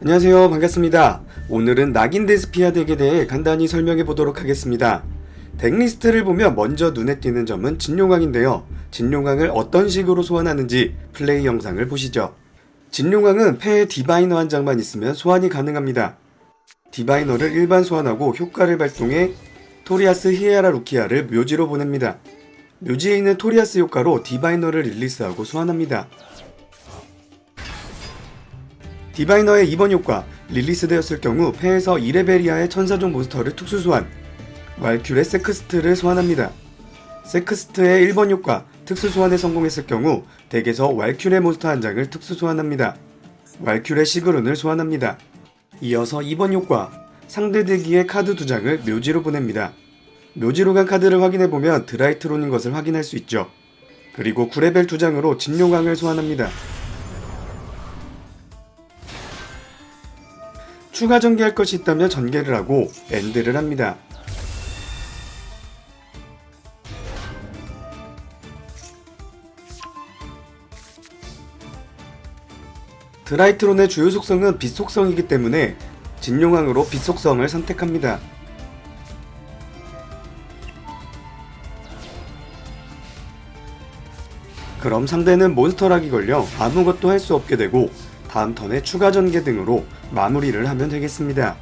안녕하세요. 반갑습니다. 오늘은 낙인 데스피아 덱에 대해 간단히 설명해 보도록 하겠습니다. 덱리스트를 보면 먼저 눈에 띄는 점은 진용왕인데요. 진용왕을 어떤 식으로 소환하는지 플레이 영상을 보시죠. 진용왕은 패에 디바이너 한 장만 있으면 소환이 가능합니다. 디바이너를 일반 소환하고 효과를 발동해 토리아스 히에라 루키아를 묘지로 보냅니다. 묘지에 있는 토리아스 효과로 디바이너를 릴리스하고 소환합니다 디바이너의 2번 효과 릴리스되었을 경우 패에서 2레벨 이하의 천사종 몬스터를 특수 소환 왈큐레 세크스트를 소환합니다. 세크스트의 1번 효과 특수 소환에 성공했을 경우 덱에서 왈큐레 몬스터 한 장을 특수 소환합니다. 왈큐레 시그룬을 소환합니다. 이어서 2번 효과 상대 대기의 카드 두 장을 묘지로 보냅니다. 묘지로 간 카드를 확인해보면 드라이트론인 것을 확인할 수 있죠. 그리고 9레벨 두 장으로 진용강을 소환합니다. 추가 전개할 것이 있다면 전개를 하고 엔드를 합니다. 드라이트론의 주요 속성은 빛 속성이기 때문에 진용왕으로 빛 속성을 선택합니다. 그럼 상대는 몬스터락이 걸려 아무것도 할 수 없게 되고 다음 턴에 추가 전개 등으로 마무리를 하면 되겠습니다.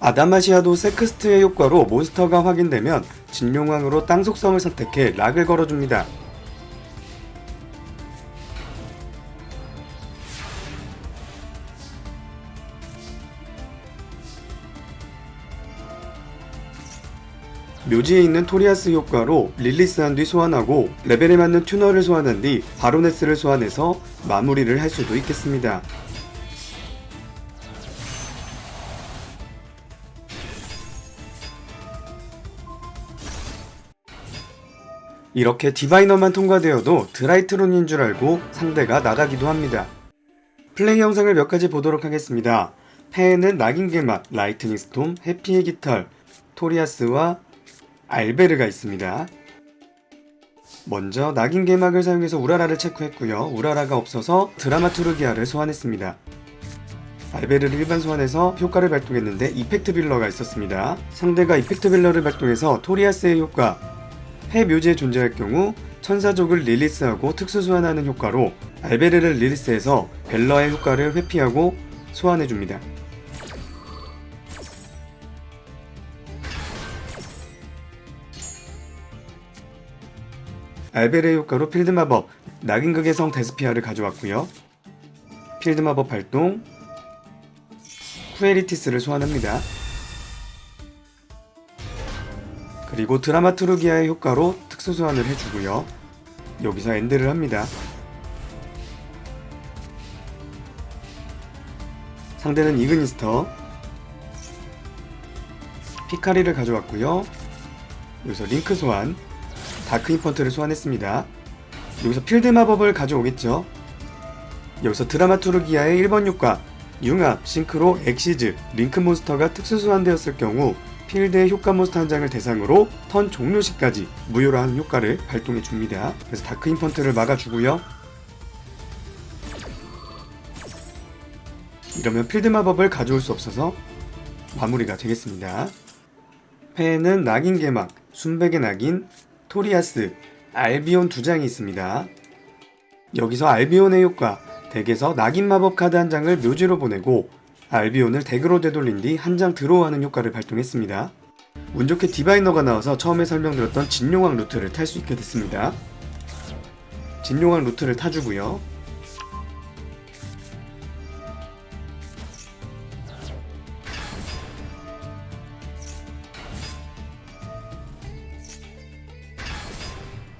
아다마시아도 세크스트의 효과로 몬스터가 확인되면 진용왕으로 땅 속성을 선택해 락을 걸어줍니다. 묘지에 있는 토리아스 효과로 릴리스한 뒤 소환하고 레벨에 맞는 튜너를 소환한 뒤 바로네스를 소환해서 마무리를 할 수도 있겠습니다. 이렇게 디바이너만 통과되어도 드라이트론인 줄 알고 상대가 나가기도 합니다. 플레이 영상을 몇 가지 보도록 하겠습니다. 패에는 낙인 개막, 라이트닝 스톰, 해피의 깃털, 토리아스와 알베르가 있습니다. 먼저 낙인 개막을 사용해서 우라라를 체크했고요. 우라라가 없어서 드라마투르기아를 소환했습니다. 알베르를 일반 소환해서 효과를 발동했는데 이펙트 빌러가 있었습니다. 상대가 이펙트 빌러를 발동해서 토리아스의 효과 해 묘지에 존재할 경우 천사족을 릴리스하고 특수 소환하는 효과로 알베르를 릴리스해서 벨러의 효과를 회피하고 소환해줍니다. 알베르의 효과로 필드 마법 낙인극의 성 데스피아를 가져왔고요. 필드 마법 발동 쿠에리티스를 소환합니다. 그리고 드라마투르기아의 효과로 특수 소환을 해주고요. 여기서 엔드를 합니다. 상대는 이그니스터 피카리를 가져왔고요. 여기서 링크 소환 다크 인펀트를 소환했습니다. 여기서 필드 마법을 가져오겠죠. 여기서 드라마투르기아의 1번 효과 융합, 싱크로, 엑시즈, 링크 몬스터가 특수 소환되었을 경우 필드의 효과 몬스터 한 장을 대상으로 턴 종료 시까지 무효로 하는 효과를 발동해 줍니다. 그래서 다크 인펀트를 막아주고요. 이러면 필드 마법을 가져올 수 없어서 마무리가 되겠습니다. 패에는 낙인 개막, 순백의 낙인, 토리아스, 알비온 두 장이 있습니다. 여기서 알비온의 효과, 덱에서 낙인 마법 카드 한 장을 묘지로 보내고 알비온을 덱으로 되돌린 뒤 한 장 드로우하는 효과를 발동했습니다. 운 좋게 디바이너가 나와서 처음에 설명드렸던 진용왕 루트를 탈 수 있게 됐습니다. 진용왕 루트를 타주고요.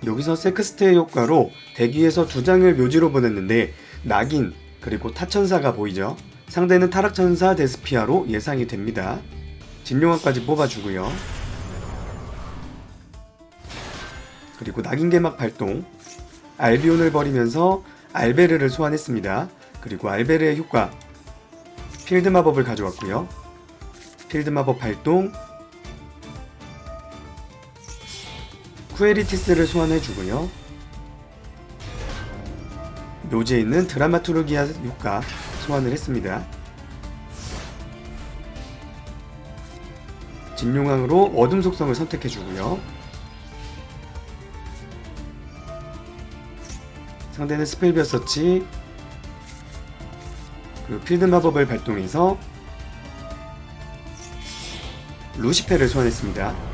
여기서 세크스테의 효과로 대기에서 두 장을 묘지로 보냈는데 낙인 그리고 타천사가 보이죠. 상대는 타락천사 데스피아로 예상이 됩니다. 진용화까지 뽑아주고요. 그리고 낙인 개막 발동 알비온을 버리면서 알베르를 소환했습니다. 그리고 알베르의 효과 필드 마법을 가져왔고요. 필드 마법 발동 쿠에리티스를 소환해주고요. 묘지에 있는 드라마투르기아 효과 소환을 했습니다. 진용왕으로 어둠 속성을 선택해주고요. 상대는 스펠비어 서치 그 필드 마법을 발동해서 루시페를 소환했습니다.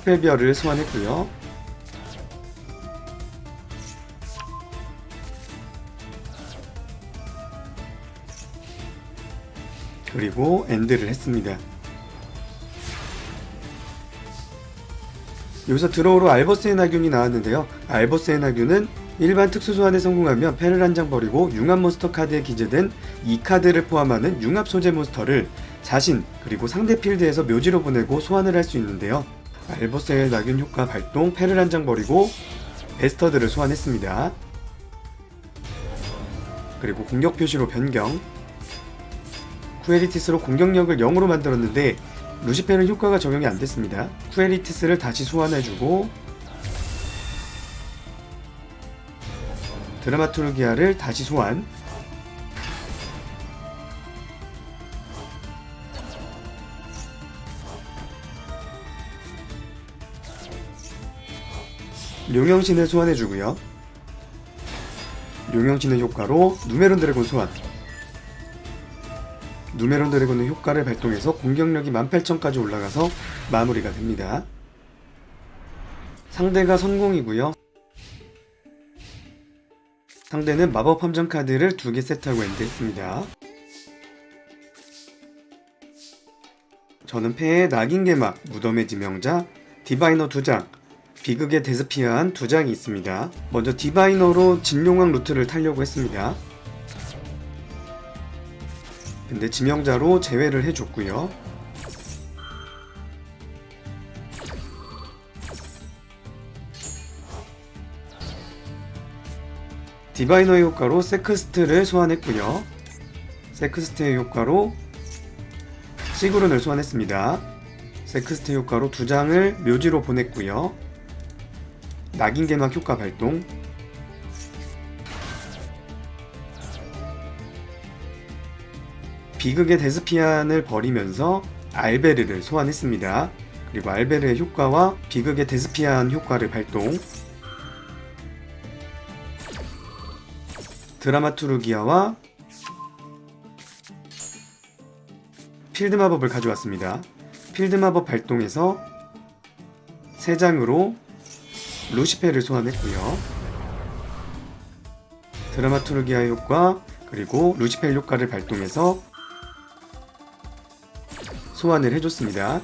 스펠비어를 소환했고요. 그리고 엔드를 했습니다. 여기서 드로우로 알버스의 나균이 나왔는데요. 알버스의 나균은 일반 특수 소환에 성공하면 패를 한 장 버리고 융합 몬스터 카드에 기재된 이 카드를 포함하는 융합 소재 몬스터를 자신 그리고 상대 필드에서 묘지로 보내고 소환을 할 수 있는데요. 알버스의 나균 효과 발동, 패를 한 장 버리고 베스터드를 소환했습니다. 그리고 공격 표시로 변경. 쿠에리티스로 공격력을 0으로 만들었는데 루시페는 효과가 적용이 안 됐습니다. 쿠에리티스를 다시 소환해주고 드라마투르기아를 다시 소환 용영신을 소환해주고요. 용영신의 효과로 누메론 드래곤 소환 누메론 드래곤의 효과를 발동해서 공격력이 18,000까지 올라가서 마무리가 됩니다. 상대가 선공이고요. 상대는 마법 함정 카드를 두 개 세트하고 엔드했습니다. 저는 패에 낙인 개막, 무덤의 지명자, 디바이너 두 장, 비극의 데스피아한 두 장이 있습니다. 먼저 디바이너로 진용왕 루트를 타려고 했습니다. 근데 지명자로 제외를 해줬고요. 디바이너의 효과로 세크스트를 소환했고요. 세크스트의 효과로 시그룬을 소환했습니다. 세크스트 효과로 두 장을 묘지로 보냈고요. 낙인 개막 효과 발동. 비극의 데스피안을 버리면서 알베르를 소환했습니다. 그리고 알베르의 효과와 비극의 데스피안 효과를 발동. 드라마투르기아와 필드 마법을 가져왔습니다. 필드 마법 발동해서 3장으로 루시페를 소환했고요. 드라마투르기아 효과 그리고 루시펠 효과를 발동해서 소환을 해줬습니다.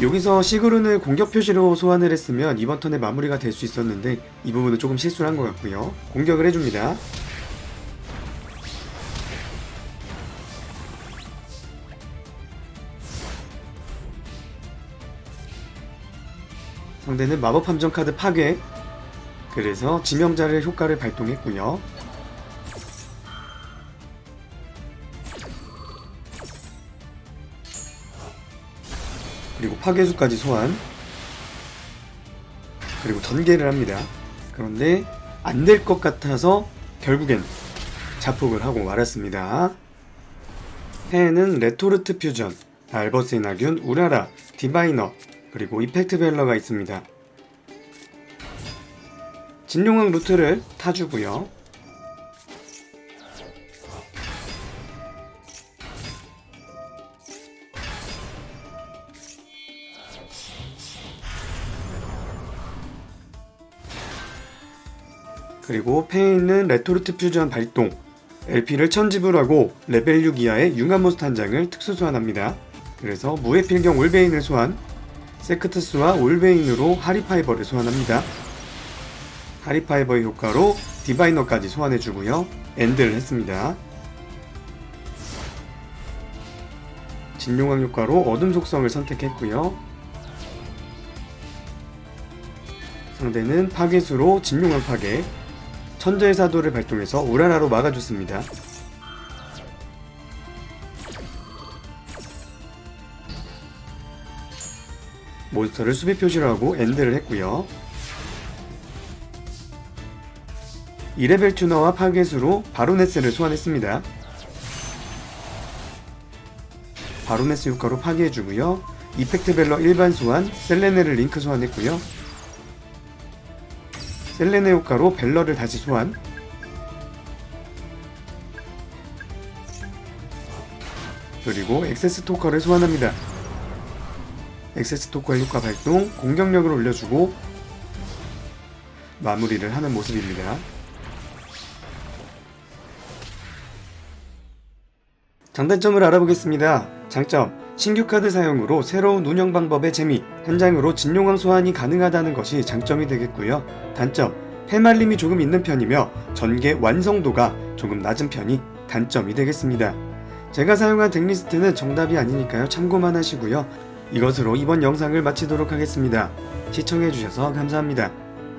여기서 시그룬을 공격 표시로 소환을 했으면 이번 턴에 마무리가 될 수 있었는데 이 부분은 조금 실수를 한 것 같고요. 공격을 해줍니다. 상대는 마법 함정 카드 파괴 그래서 지명자를 효과를 발동했고요. 그리고 파괴수까지 소환 그리고 전개를 합니다. 그런데 안 될 것 같아서 결국엔 자폭을 하고 말았습니다. 해에는 레토르트 퓨전, 알버스의 나균, 우라라, 디바이너, 그리고 이펙트 벨러가 있습니다. 진용왕 루트를 타주고요. 그리고 있는 레토르트 퓨전 발동 LP를 천지불하고 레벨 6 이하의 융합 몬스터 한 장을 특수 소환합니다. 그래서 무의 필경 올베인을 소환 세크트스와 올베인으로 하리파이버를 소환합니다. 하리파이버의 효과로 디바이너까지 소환해주고요. 엔드를 했습니다. 진용왕 효과로 어둠 속성을 선택했고요. 상대는 파괴수로 진용왕 파괴, 천재의 사도를 발동해서 우라라로 막아줬습니다. 몬스터를 수비 표시로 하고 엔드를 했고요. 2레벨 튜너와 파괴수로 바로네스를 소환했습니다. 바로네스 효과로 파괴해주고요. 이펙트 벨러 일반 소환, 셀레네를 링크 소환했고요. 셀레네 효과로 벨러를 다시 소환. 그리고 엑세스 토커를 소환합니다. 엑세스 토커의 효과 발동, 공격력을 올려주고 마무리를 하는 모습입니다. 장단점을 알아보겠습니다. 장점, 신규 카드 사용으로 새로운 운영 방법의 재미, 현장으로 진용왕 소환이 가능하다는 것이 장점이 되겠고요. 단점, 해말림이 조금 있는 편이며 전개 완성도가 조금 낮은 편이 단점이 되겠습니다. 제가 사용한 덱리스트는 정답이 아니니까요. 참고만 하시고요. 이것으로 이번 영상을 마치도록 하겠습니다. 시청해주셔서 감사합니다.